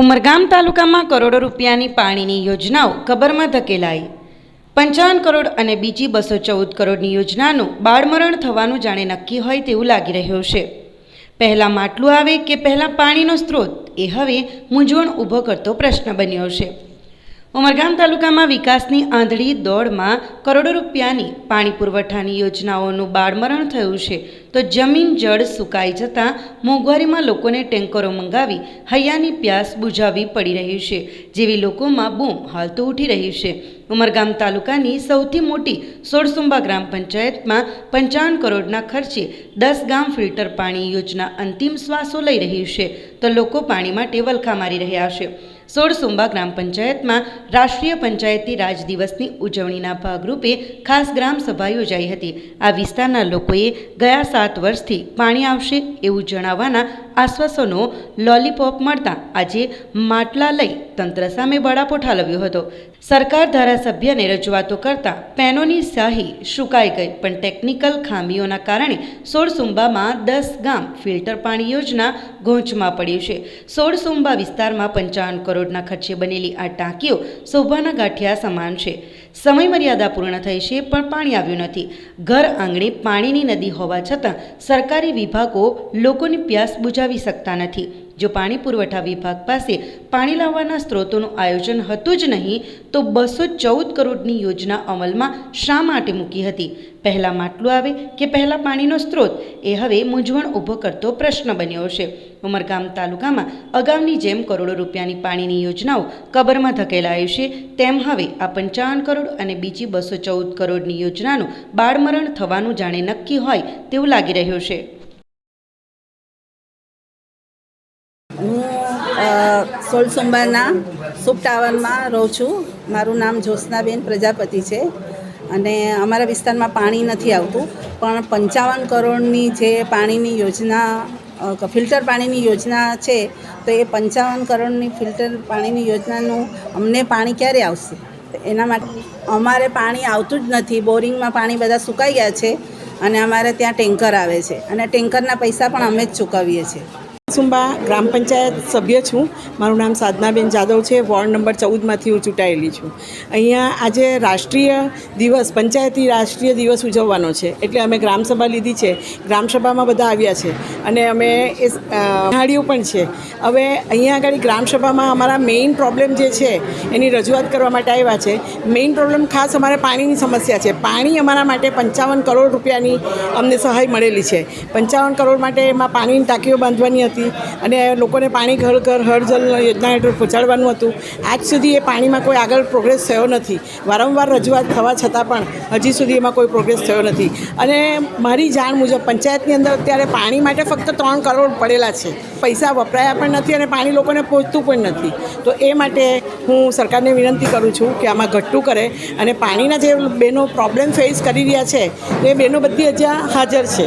ઉમરગામ તાલુકામાં કરોડો રૂપિયાની પાણીની યોજનાઓ કબરમાં ધકેલાઈ. પંચાવન કરોડ અને બીજી બસો ચૌદ કરોડની યોજનાનું બાળમરણ થવાનું જાણે નક્કી હોય તેવું લાગી રહ્યું છે. પહેલાં માટલું આવે કે પહેલાં પાણીનો સ્ત્રોત, એ હવે મૂંઝવણ ઊભો કરતો પ્રશ્ન બન્યો છે. ઉમરગામ તાલુકામાં વિકાસની આંધળી દોડમાં કરોડો રૂપિયાની પાણી પુરવઠાની યોજનાઓનું બાળમરણ થયું છે. તો જમીન, જળ સુકાઈ જતાં મોંઘવારીમાં લોકોને ટેન્કરો મંગાવી હૈયાની પ્યાસ બુઝાવવી પડી રહી છે. જેવી લોકોમાં બૂમ હાલ તો ઉઠી રહી છે. ઉમરગામ તાલુકાની સૌથી મોટી સોળસુંબા ગ્રામ પંચાયતમાં પંચાવન કરોડના ખર્ચે દસ ગામ ફિલ્ટર પાણી યોજના અંતિમ શ્વાસો લઈ રહી છે. તો લોકો પાણી માટે વલખા મારી રહ્યા છે. સોળસુંબા ગ્રામ પંચાયતમાં રાષ્ટ્રીય પંચાયતી રાજ દિવસની ઉજવણીના ભાગરૂપે ખાસ ગ્રામ સભા યોજાઈ હતી. આ વિસ્તારના લોકોએ ગયા સાત વર્ષથી પાણી આવશે એવું જણાવવાના આશ્વાસનો લોલીપોપ મળતા આજે માટલા લઈ તંત્ર સામે બળાપો ઠાલવ્યો હતો. સરકાર ધારાસભ્યને રજૂઆતો કરતા પેનોની શાહી સુકાઈ ગઈ, પણ ટેકનિકલ ખામીઓના કારણે સોળસુંબામાં દસ ગામ ફિલ્ટર પાણી યોજના ગોંચમાં પડ્યું છે. સોળસુંબા વિસ્તારમાં પંચાવન કરોડના ખર્ચે બનેલી આ ટાંકીઓ શોભાના ગાંઠિયા સમાન છે. સમય મર્યાદા પૂર્ણ થઈ છે, પણ પાણી આવ્યું નથી. ઘર આંગણે પાણીની નદી હોવા છતાં સરકારી વિભાગો લોકોની પ્યાસ બુઝાવી શકતા નથી. જો પાણી પુરવઠા વિભાગ પાસે પાણી લાવવાના સ્ત્રોતોનું આયોજન હતું જ નહીં, તો બસો ચૌદ કરોડની યોજના અમલમાં શા માટે મૂકી હતી? પહેલાં માટલું આવે કે પહેલાં પાણીનો સ્ત્રોત? એ હવે મૂંઝવણ ઊભો કરતો પ્રશ્ન બન્યો છે ઉમરગામ તાલુકામાં અગાઉની જેમ કરોડો રૂપિયાની પાણીની યોજનાઓ કબરમાં ધકેલાય છે, તેમ હવે આ પંચાવન કરોડ અને બીજી બસો ચૌદ કરોડની યોજનાનું બાળમરણ થવાનું જાણે નક્કી હોય તેવું લાગી રહ્યું છે. હું સોલસુંબાના સુપ ટાવરમાં રહું છું. મારું નામ જ્યોત્સનાબેન પ્રજાપતિ છે અને અમારા વિસ્તારમાં પાણી નથી આવતું. પણ પંચાવન કરોડની જે પાણીની યોજના ફિલ્ટર પાણીની યોજના છે, તો એ પંચાવન કરોડની ફિલ્ટર પાણીની યોજનાનું અમને પાણી ક્યારે આવશે? એના માટે અમારે પાણી આવતું જ નથી. બોરિંગમાં પાણી બધા સુકાઈ ગયા છે અને અમારે ત્યાં ટેન્કર આવે છે. અને ટેન્કરના પૈસા પણ અમે જ ચૂકવીએ છીએ. સુંબા ગ્રામ પંચાયત સભ્ય છું. મારું નામ સાધનાબેન જાદવ છે. વોર્ડ નંબર ચૌદમાંથી હું ચૂંટાયેલી છું. અહીંયા આજે રાષ્ટ્રીય દિવસ, પંચાયતી રાષ્ટ્રીય દિવસ ઉજવવાનો છે. એટલે અમે ગ્રામસભા લીધી છે. ગ્રામસભામાં બધા આવ્યા છે. અને અમે એ નિહાળ્યું પણ છે. હવે અહીંયા આગળ ગ્રામસભામાં અમારા મેઇન પ્રોબ્લેમ જે છે, એની રજૂઆત કરવા માટે આવ્યા છે. મેઇન પ્રોબ્લેમ ખાસ અમારે પાણીની સમસ્યા છે. પાણી અમારા માટે પંચાવન કરોડ રૂપિયાની અમને સહાય મળેલી છે. પંચાવન કરોડ માટે એમાં પાણીની ટાંકીઓ બાંધવાની હતી. અને લોકોને પાણી ઘર ઘર હર જલ યોજના હેઠળ પહોંચાડવાનું હતું. આજ સુધી એ પાણીમાં કોઈ આગળ પ્રોગ્રેસ થયો નથી. વારંવાર રજૂઆત થવા છતાં પણ હજી સુધી એમાં કોઈ પ્રોગ્રેસ થયો નથી. અને મારી જાણ મુજબ પંચાયતની અંદર અત્યારે પાણી માટે ફક્ત ત્રણ કરોડ પડેલા છે. પૈસા વપરાયા પણ નથી અને પાણી લોકોને પહોંચતું પણ નથી. તો એ માટે હું સરકારને વિનંતી કરું છું કે આમાં ઘટતું કરે અને પાણીના જે બહેનો પ્રોબ્લેમ ફેસ કરી રહ્યા છે એ બહેનો બધી હજી હાજર છે.